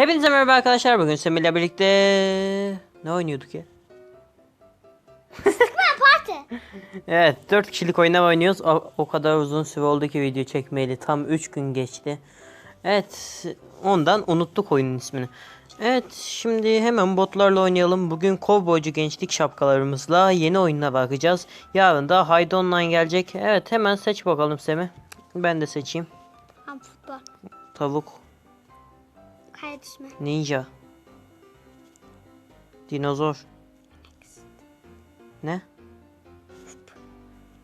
Hepinize merhaba arkadaşlar. Bugün Semih'le birlikte ne oynuyorduk ya? Parti. Evet 4 kişilik oyuna oynuyoruz. O, o kadar uzun süre oldu ki video çekmeyeli. Tam 3 gün geçti. Evet ondan unuttuk oyunun ismini. Evet şimdi hemen botlarla oynayalım. Bugün kovboycu gençlik şapkalarımızla yeni oyununa bakacağız. Yarın da Haydi Online gelecek. Evet hemen seç bakalım Semih. Ben de seçeyim. Tavuk, Kayıt ismi. ninja, dinozor. Ne?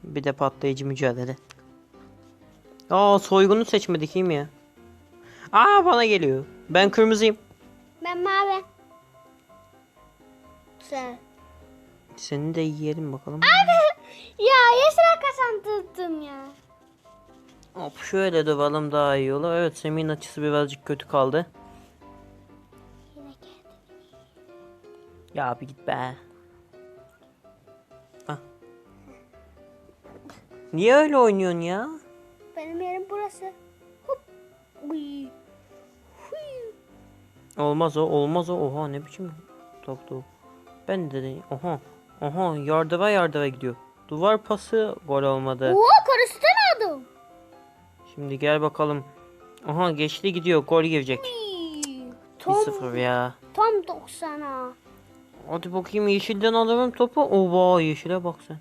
Bir de patlayıcı mücadele. Aa soygunu seçmedik iyi mi ya? Aa bana geliyor. Ben kırmızıyım. Ben mavi. Güzel. Seni de yiyelim bakalım. Ya yeşil kazandırdım ya. Hop şöyle dövelim daha iyi olur. Evet Semih'in açısı birazcık kötü kaldı. Ya bir git be. Ah. Niye öyle oynuyorsun ya? Benim yerim burası. Hop. Uy. Huy. Olmaz o, olmaz o. Oha ne biçim toptu. Ben de de- oha. Oha yardıva yardıva gidiyor. Duvar pası gol olmadı. Oo karıştırmadım. Şimdi gel bakalım. Aha geçti gidiyor. Gol girecek. Uy. Tam, 1-0 ya. tam 90'a. Hadi bakayım yeşilden alırım topu. Oba yeşile bak sen.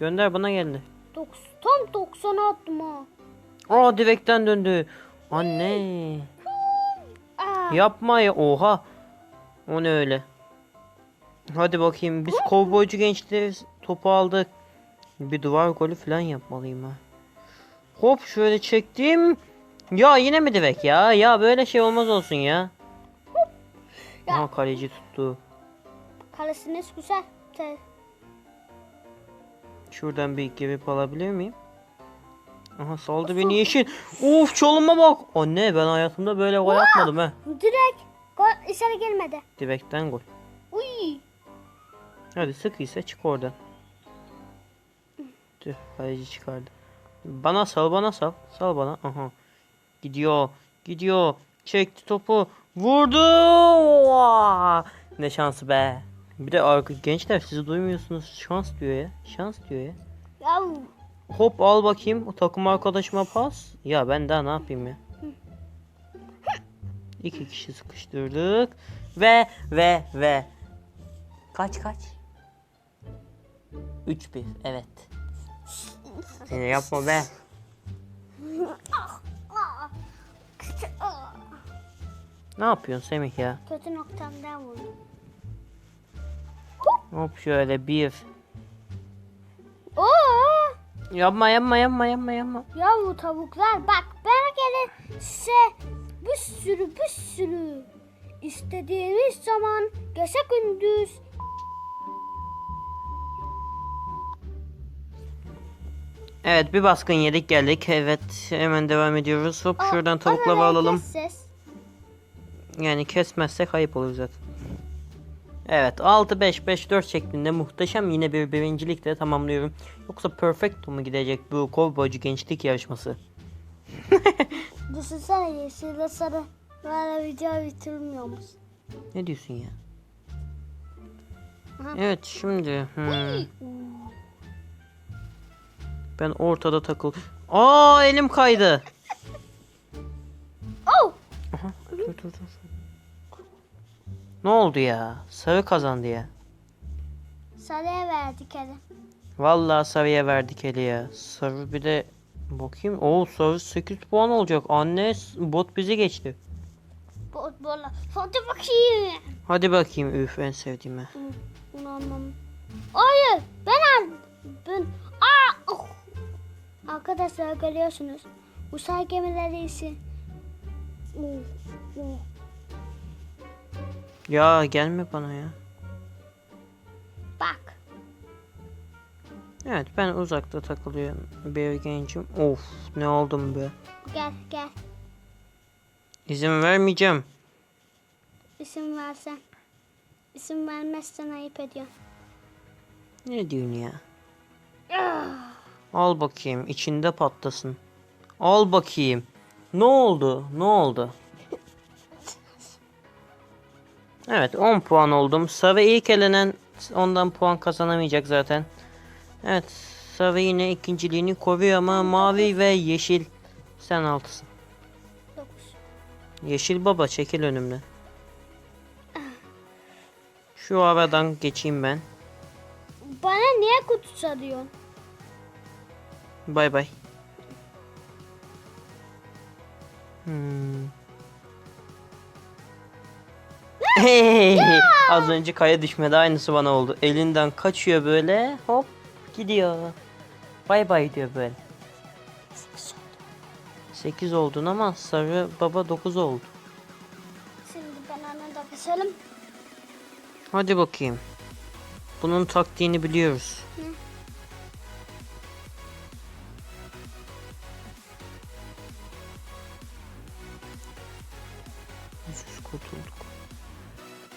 Gönder bana geldi. Dok- tam 90'a attım ha. Aa direkten döndü. Anne. Yapma ya. Oha. O ne öyle? Hadi bakayım. Biz kovboycu gençleriz. Topu aldık. Bir duvar golü falan yapmalıyım ha. Hop şöyle çektim. Ya yine mi direk ya? Ya böyle şey olmaz olsun ya. Ya. Aha kaleci tuttu. Kalesiniz güzel. Şuradan bir girip alabilir miyim? Aha saldı beni yeşil. Of çalıma bak. Anne ben hayatımda böyle gol atmadım ha. Direkt gol içeri gelmedi. Direkten gol. Uy. Hadi sıkıysa çık oradan. Tüh kaleci çıkardı. Bana sal bana sal. Sal bana. Aha. Gidiyor. Gidiyor. Çekti topu. Vurdu. Oha! Ne şansı be. Bir de arka gençler sizi duymuyorsunuz. Şans diyor ya. Şans diyor ya. Ya Hop al bakayım. O takım arkadaşıma pas. Ya ben daha ne yapayım ya. İki kişi sıkıştırdık. Ve ve ve. Kaç kaç? 3-1 evet. Seni yapma be. Ne yapıyorsun Semih ya? kötü noktamdan vurdum. Hop şöyle bir. Oo! Yapma yapma yapma yapma yapma. Ya bu tavuklar bak ben gelirse bir sürü bir sürü istediğimiz zaman gece gündüz Evet bir baskın yedik geldik. Evet hemen devam ediyoruz. Hop şuradan tavukla ses. Yani kesmezsek ayıp olur zaten. Evet 6-5-5-4 şeklinde muhteşem yine bir birincilikle tamamlıyorum. Yoksa perfecto mu gidecek bu kovboycu gençlik yarışması? Düşünsene yeşille sarı böyle video bitirmiyor musun? Ne diyorsun ya? Aha. Evet şimdi hmm, ben ortada takıl. Aa elim kaydı. Oh! Aha, dur dur dur. Ne oldu ya? Sarı kazandı ya. Sarıya verdik hadi. Vallahi sarıya verdik eli ya. Sarı bir de bakayım. Oo sarı 8 puan olacak. Anne bot bizi geçti. Bu böyle. Hadi bakayım. Hadi bakayım üf en sevdiğime. Bunu almam. Hayır ben. Ben. Aa! Oh! Arkadaşlar görüyorsunuz. Uzay gemileri için. Oh, oh. Ya gelme bana ya. Bak. Evet ben uzakta takılıyorum. Bir gencim. Of ne oldum be. Gel gel. İzin vermeyeceğim. İsim versen. İsim vermezsen ayıp ediyor. Ne diyorsun ya? Al bakayım içinde patlasın. Al bakayım. Ne oldu? Ne oldu? Evet 10 puan oldum. Sarı ilk elenen ondan puan kazanamayacak zaten. Evet sarı yine ikinciliğini koruyor ama mavi ve yeşil sen altısın. 9. Yeşil baba çekil önümden. Şu aradan geçeyim ben. Bana niye kutu sarıyorsun? Bay bay. Hmm. Hey, az önce kaya düşmedi aynısı bana oldu. Elinden kaçıyor böyle hop gidiyor. Bay bay diyor böyle. 8 oldun ama sarı baba 9 oldu. Şimdi ben onu da keselim. Hadi bakayım. Bunun taktiğini biliyoruz. Ucuz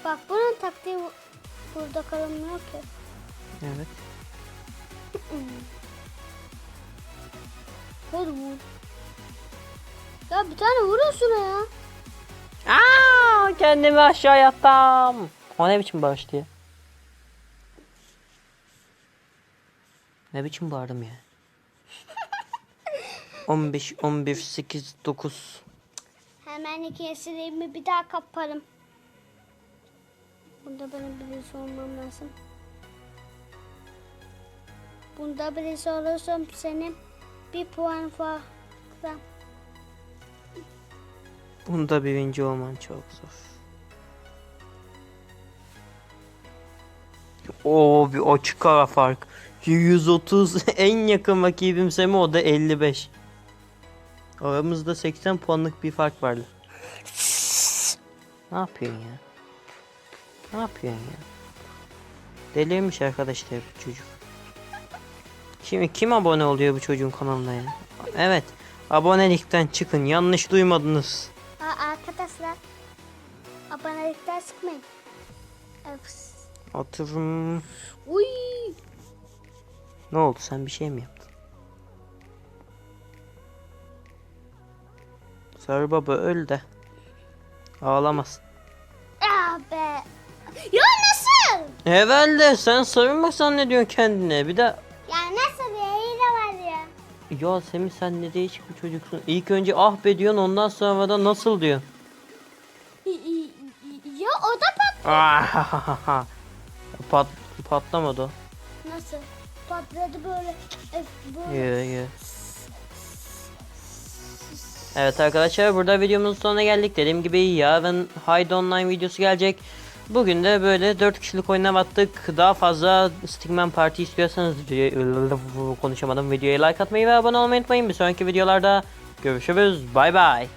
Bak bunun taktiği bu- burada kalınmıyor ki. Evet. Hadi vur. Ya bir tane vurun şuna ya. Aa, kendimi aşağı attım. O ne biçim bağıştı ya? Ne biçim bağırdım ya? 15, 11, 8, 9. Hemen ikisini bir daha kaparım. Bunda benim birisi olmam lazım. Bunda birisi olursam senin bir puan fazla. Bunda birinci olman çok zor. Oo bir açık ara fark. 130 en yakın rakibim Semi o da 55. Aramızda 80 puanlık bir fark vardı. Ne yapıyorsun ya? Ne yapıyorsun ya? Delirmiş arkadaşlar bu çocuk. Şimdi kim abone oluyor bu çocuğun kanalına ya? Evet. Abonelikten çıkın. Yanlış duymadınız. Aa, arkadaşlar abonelikten sıkmayın. Öps. Oturum. Uy. Ne oldu sen bir şey mi yaptın? Sarı baba öl de. Ağlamasın. Ah be. Ya nasıl? Herhalde sen sarı mı zannediyorsun kendine? Bir de Ya nasıl ya? Hile var ya. ya Semih sen ne değişik bir çocuksun. İlk önce ah be diyorsun ondan sonra da nasıl diyorsun. Ya o da pat. Ah, Pat, patlamadı o. Nasıl? Patladı böyle. Öf, böyle. Yo, yo. Evet arkadaşlar burada videomuzun sonuna geldik. Dediğim gibi yarın Hyde Online videosu gelecek. Bugün de böyle 4 kişilik oyuna battık. Daha fazla Stickman Party istiyorsanız konuşamadım videoya like atmayı ve abone olmayı unutmayın. Bir sonraki videolarda görüşürüz. Bay bay.